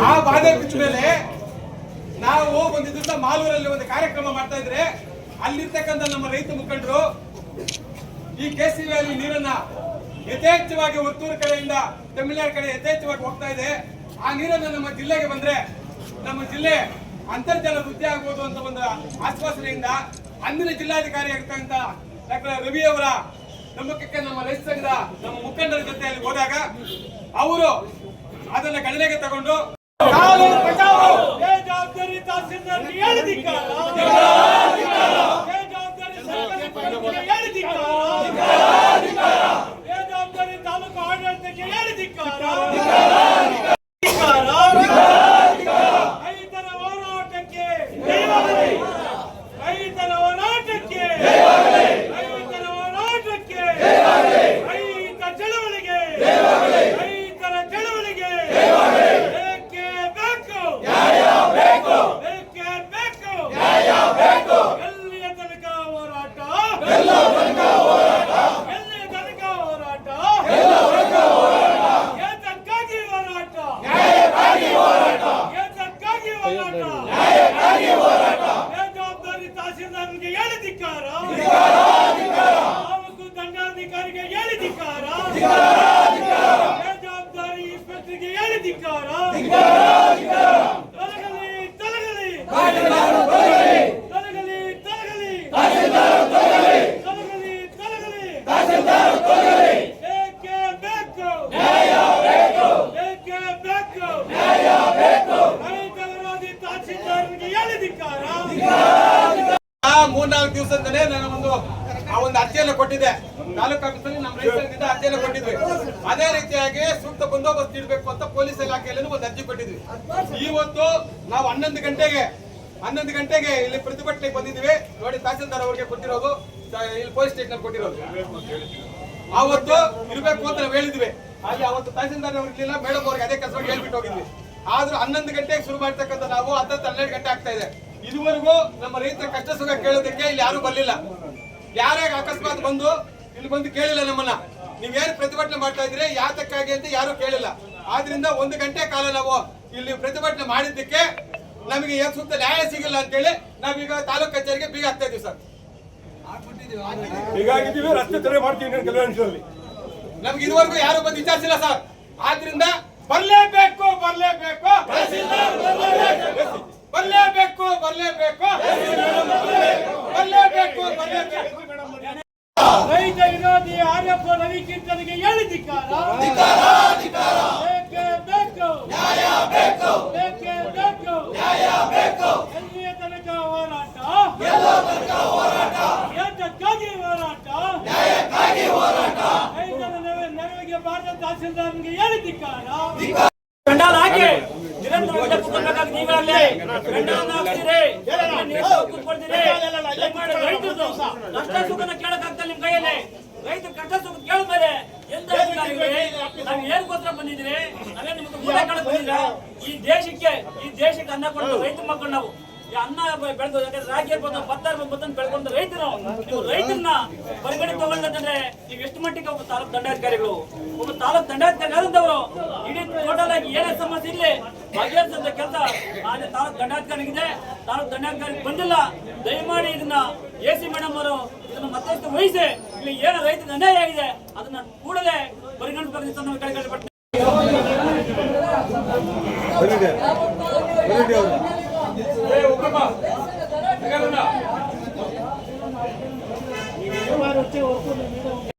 ಆ ಬಾಧೆ ಬಿಟ್ಟ ಮೇಲೆ ನಾವು ಒಂದು ದಿವಸ ಮಾಲೂರಲ್ಲಿ ಒಂದು ಕಾರ್ಯಕ್ರಮ ಮಾಡ್ತಾ ಇದ್ರೆ ಅಲ್ಲಿರ್ತಕ್ಕಂಥ ನಮ್ಮ ರೈತ ಮುಖಂಡರು ಈ ಕೆಸಿ ವ್ಯಾಲಿ ನೀರನ್ನ ಯಥೇಚ್ಛವಾಗಿ ಒತ್ತೂರು ಕಡೆಯಿಂದ ತಮಿಳುನಾಡು ಕಡೆ ಯಥೇಚ್ಛವಾಗಿ ಹೋಗ್ತಾ ಇದೆ. ಆ ನೀರನ್ನ ನಮ್ಮ ಜಿಲ್ಲೆಗೆ ಬಂದ್ರೆ ನಮ್ಮ ಜಿಲ್ಲೆ ಅಂತರ್ಜಲ ವೃದ್ಧಿ ಆಗ್ಬೋದು ಅಂತ ಒಂದು ಆಶ್ವಾಸನೆಯಿಂದ ಅಂದಿನ ಜಿಲ್ಲಾಧಿಕಾರಿ ಆಗಿರ್ತಕ್ಕಂಥ ಡಾಕ್ಟರ್ ರವಿ ಅವರ ನಂಬಿಕೆ ನಮ್ಮ ರೈತ ಸಂಘದ ನಮ್ಮ ಮುಖಂಡರ ಜೊತೆಯಲ್ಲಿ ಹೋದಾಗ ಅವರು ಅದನ್ನ ಗಣನೆಗೆ ತಗೊಂಡು ಕಾನೂನು ಬಚಾವೋ! ಬೇಜವಾಬ್ದಾರಿ ತಹಸೀಲ್ದಾರ್ ಹೇಳಿದಿಕ್ಕಾರ ಬೇಜವಾಬ್ದಾರಿ ಸರ್ಕಾರಿ ಹೇಳಿದಿಕ್ಕಾರ ಬೇಜವಾಬ್ದಾರಿ ತಾಲೂಕು ಆಡಳಿತಕ್ಕೆ ಹೇಳಿದಿಕ್ಕಾರ ರೈತರ ಹೋರಾಟಕ್ಕೆ ರೈತರ ಹೋರಾಟಕ್ಕೆ ರೈತರ ಹೋರಾಟಕ್ಕೆ ರೈತ ಚಳವಳಿಗೆ ರೈತರ ಚಳವಳಿಗೆ ಬೇಕೇ ಬೇಕು ಬೇಕೇ ಬೇಕು ಎಲ್ಲಿಯ ತನಕ ಹೋರಾಟ ಎಲ್ಲಿಯ ತನಕ ಹೋರಾಟ ಏತಕ್ಕಾಗಿ ಹೋರಾಟ ಏತಕ್ಕಾಗಿ ಹೋರಾಟ ಬೇಜವಾಬ್ದಾರಿ ಹೇಳಿದಿಕ್ಕಾರ ತಾಲೂಕು ದಂಡಾಧಿಕಾರಿಗೆ ಹೇಳಿದಿಕ್ಕಾರ ಬೇಜವಾಬ್ದಾರಿ ಇನ್ಸ್ಪೆಕ್ಟರ್ಗೆ ಹೇಳಿದಿಕ್ಕಾರ ತೊಲಗಲಿ ತೊಲಗಲಿ ತೊಲಗಲಿ ತೊಲಗಲಿ ತೊಲಗಲಿ ತೊಲಗಲಿ ಬೇಕೇ ಬೇಕು ಬೇಕೇ ಬೇಕು ರೈತ ವಿರೋಧಿ ತಹಸೀಲ್ದಾರ್ಗೆ ಹೇಳಿದಿಕ್ಕಾರ ಆ ಮೂರ್ನಾಲ್ಕು ದಿವಸದಲ್ಲೇ ನಾನು ಒಂದು, ಆ ಒಂದು ಅರ್ಜಿಯನ್ನು ಕೊಟ್ಟಿದ್ದೆ ತಾಲೂಕು ಆಫೀಸಲ್ಲಿ ನಮ್ಮ ರೈತರಿಂದ ಅರ್ಜಿಯನ್ನು ಕೊಟ್ಟಿದ್ವಿ. ಅದೇ ರೀತಿಯಾಗಿ ಸೂಕ್ತ ಬಂದೋಬಸ್ತ್ ಇಡಬೇಕು ಅಂತ ಪೊಲೀಸ್ ಇಲಾಖೆಯಲ್ಲಿ ಒಂದು ಅರ್ಜಿ ಕೊಟ್ಟಿದ್ವಿ. ಇವತ್ತು ನಾವು ಹನ್ನೊಂದು ಗಂಟೆಗೆ ಹನ್ನೊಂದು ಗಂಟೆಗೆ ಇಲ್ಲಿ ಪ್ರತಿಭಟನೆ ಬಂದಿದ್ವಿ ನೋಡಿ ತಹಸೀಲ್ದಾರ್ ಅವರಿಗೆ ಕೊಟ್ಟಿರೋದು ಇಲ್ಲಿ ಪೊಲೀಸ್ ಸ್ಟೇಷನ್ ಕೊಟ್ಟಿರೋದು. ಅವತ್ತು ಇರಬೇಕು ಅಂತ ನಾವು ಹೇಳಿದ್ವಿ. ಅಲ್ಲಿ ಅವತ್ತು ತಹಸೀಲ್ದಾರ್ ಅವ್ರು ಇರ್ಲಿಲ್ಲ, ಮೇಡಮ್ ಅವ್ರಿಗೆ ಅದೇ ಕೆಲಸ ಹೇಳ್ಬಿಟ್ಟು ಹೋಗಿದ್ವಿ. ಆದ್ರೂ ಹನ್ನೊಂದು ಗಂಟೆಗೆ ಶುರು ಮಾಡ್ತಕ್ಕಂಥ ನಾವು ಹತ್ತತ್ತು ಹನ್ನೆರಡು ಗಂಟೆ ಆಗ್ತಾ ಇದೆ. ಇದುವರೆಗೂ ನಮ್ಮ ರೈತರ ಕಷ್ಟ ಸುಖ ಕೇಳೋದಕ್ಕೆ ಇಲ್ಲಿ ಯಾರು ಬರ್ಲಿಲ್ಲ. ಯಾರೇ ಅಕಸ್ಮಾತ್ ಬಂದು ಇಲ್ಲಿ ಬಂದು ಕೇಳಿಲ್ಲ ನಮ್ಮನ್ನ. ನೀವೇನು ಪ್ರತಿಭಟನೆ ಮಾಡ್ತಾ ಇದ್ರೆ ಯಾತಕ್ಕಾಗಿ ಅಂತ ಯಾರು ಕೇಳಿಲ್ಲ. ಆದ್ರಿಂದ ಒಂದು ಗಂಟೆ ಕಾಲ ನಾವು ಇಲ್ಲಿ ಪ್ರತಿಭಟನೆ ಮಾಡಿದ್ದಕ್ಕೆ ನಮಗೆ ಏನ್ ಸುತ್ತ ನ್ಯಾಯ ಸಿಗಿಲ್ಲ ಅಂತೇಳಿ ನಾವೀಗ ತಾಲೂಕ್ ಕಚೇರಿಗೆ ಬೀಗ ಆಗ್ತಾ ಇದೀವಿ ಸರ್. ಹೀಗಾಗಿದ್ದೀವಿ ರಸ್ತೆ ತೆರೆ ಮಾಡ್ತೀವಿ ಕೆಲವು ನಮ್ಗೆ ಇದುವರೆಗೂ ಯಾರು ಬಂದು ವಿಚಾರಿಸಿಲ್ಲ ಸರ್. ಆದ್ರಿಂದ ಬರ್ಲೇ ಬರ್ಲೇಬೇಕು ಬರ್ಲೇಬೇಕು ಬರ್ಲೇಬೇಕು ಬರ್ಲೇಬೇಕು ಬರ್ಲೇಬೇಕು ರೈತ ವಿರೋಧಿ ಆರ್ಯಪ್ಪ ರವಿಕೀರ್ತನಿಗೆ ಹೇಳಿದಿಕ್ಕಾರ ಬೇಕೇ ಬೇಕು ಬೇಕೇ? ಬೇಕು ನ್ಯಾಯ ಬೇಕು? ಎಲ್ಲಿಯ ತನಕ ಹೋರಾಟ? ಏತಕ್ಕಾಗಿ ಹೋರಾಟ? ರೈತರ ನೆರವು- ನೆರವಿಗೆ ಬಾರದ ತಹಸೀಲ್ದಾರ್ಗೆ ಹೇಳಿದಿಕ್ಕಾರ ಗಂಡಾಲ ಹಾಕಿ. ನಿರಂತರವಾಗಿ ಕೂತ್ಕೊಳ್ಬೇಕಾಗಿ ನೀವೇ ಕಂಡಾಲ ಹಾಕ್ತೀರಿ. ನೀವು ಕೂತ್ಕೊಳ್ತೀರಿ. ನಷ್ಟ ಸುಖನ ಕೇಳಕ್ಕಾಗ್ತಲ್ಲ ನಿಮ್ ಕೈಯಲ್ಲಿ ರೈತ ಕಷ್ಟ ಸುಖ ಕೇಳಿದ್ಮೇಲೆ ಎಂತ ನಾವು ಏನಕ್ಕೋಸ್ಕರ ಬಂದಿದ್ದೀರಿ? ನಾವೇ ನಿಮ್ಗೆ ಊಟ ಕೇಳಕ್ ಬಂದಿಲ್ಲ ಈ ದೇಶಕ್ಕೆ ಈ ದೇಶಕ್ಕೆ ಅನ್ನ ಕೊಟ್ಟು ರೈತ ಮಕ್ಕಳು ನಾವು. ಈ ಅನ್ನ ಬೆಳೆದು ಯಾಕಂದ್ರೆ ರಾಗಿ ಇರ್ಬೋದು ಭತ್ತ ಇರ್ಬೋದು ಭತ್ತ ಬೆಳ್ಕೊಂಡ ರೈತರು. ನೀವು ರೈತರನ್ನ ಪರಿಗಣಿ ತಗೊಳ್ಳಂತಂದ್ರೆ ನೀವು ಎಷ್ಟು ಮಟ್ಟಿಗೆ ಒಬ್ಬ ತಾಲೂಕು ದಂಡಾಧಿಕಾರಿಗಳು ಒಬ್ಬ ತಾಲೂಕು ದಂಡಾಧಿಕಾರಿ ಆದಂತವರು ಇಡೀ ಟೋಟಲ್ ಆಗಿ ಏನೇ ಸಮಸ್ಯೆ ಇರಲಿ ಬಗೆಹರಿಸಂತ ಕೆಲಸ ಆದ್ರೆ ತಾಲೂಕು ದಂಡಾಧಿಕಾರಿಗಿದೆ ತಾಲೂಕು ದಂಡಾಧಿಕಾರಿ ಬಂದಿಲ್ಲ. ದಯಮಾಡಿ ಇದನ್ನ ಎ ಸಿ ಮೇಡಮ್ ಅವರು ಇದನ್ನ ಮತ್ತಷ್ಟು ವಹಿಸಿ. ಇಲ್ಲಿ ಏನು ರೈತನ ಅನ್ಯಾಯ ಆಗಿದೆ. ಅದನ್ನ ಕೂಡಲೇ ಪರಿಗಣಿಸಬೇಕು ಅಂತ